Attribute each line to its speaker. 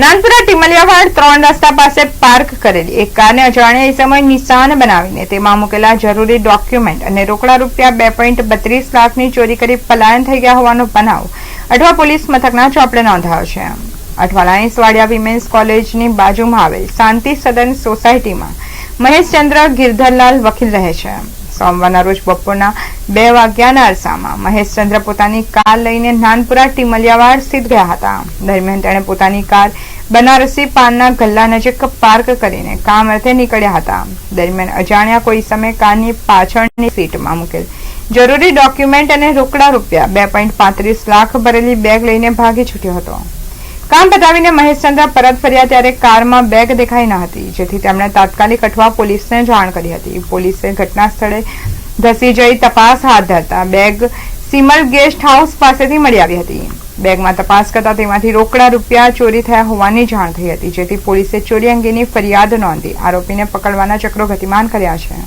Speaker 1: નાનપુરા ટીમલિયાવાડ ત્રણ રસ્તા પાસે પાર્ક કરેલી. એક કારને અજાણ્યા સમય નિશાન બનાવીને તેમાં મૂકેલા જરૂરી ડોક્યુમેન્ટ અને રોકડા રૂપિયા બે પોઈન્ટ બત્રીસ લાખની ચોરી કરી પલાયન થઈ ગયા હોવાનો બનાવ. અઠવા પોલીસ મથકના ચોપડે નોંધાયો છે. અઠવા લાયન્સ વાડિયા વિમેન્સ કોલેજની બાજુમાં આવેલ શાંતિ સદન સોસાયટીમાં મહેશચંદ્ર ગિરધરલાલ વકીલ રહે છે. સોમવારના રોજ બપોરના બે વાગ્યાના અરસામાં મહેશચંદ્ર પોતાની કાર લઈને નાનપુરા ટીમલિયાવાડ સ્થિત ગયા હતા. દરમિયાન તેણે પોતાની કાર બનારસી પાનના ગલ્લા નજીક પાર્ક કરીને કામ અર્થે નીકળ્યા હતા. દરમિયાન અજાણ્યા કોઈ સમયે કારની પાછળની સીટમાં મૂકેલ જરૂરી ડોક્યુમેન્ટ અને રોકડા રૂપિયા બે પોઈન્ટ પાંત્રીસ લાખ ભરેલી બેગ લઈને ભાગી છૂટ્યો હતો. કામ પતાવીને મહેશચંદ્ર પરત ફર્યા ત્યારે કારમાં બેગ દેખાઈ ન હતી, જેથી તેમણે તાત્કાલિક અઠવા પોલીસને જાણ કરી હતી. પોલીસે ઘટના સ્થળે ધસી જઈ તપાસ હાથ ધરતા બેગ સિમલ ગેસ્ટ હાઉસ પાસેથી મળી આવી હતી. બેગમાં તપાસ કરતા તેમાંથી રોકડા રૂપિયા ચોરી થયા હોવાની જાણ થઈ હતી, જેથી પોલીસે ચોરી અંગેની ફરિયાદ નોંધી આરોપીને પકડવાના ચક્રો ગતિમાન કર્યા છે.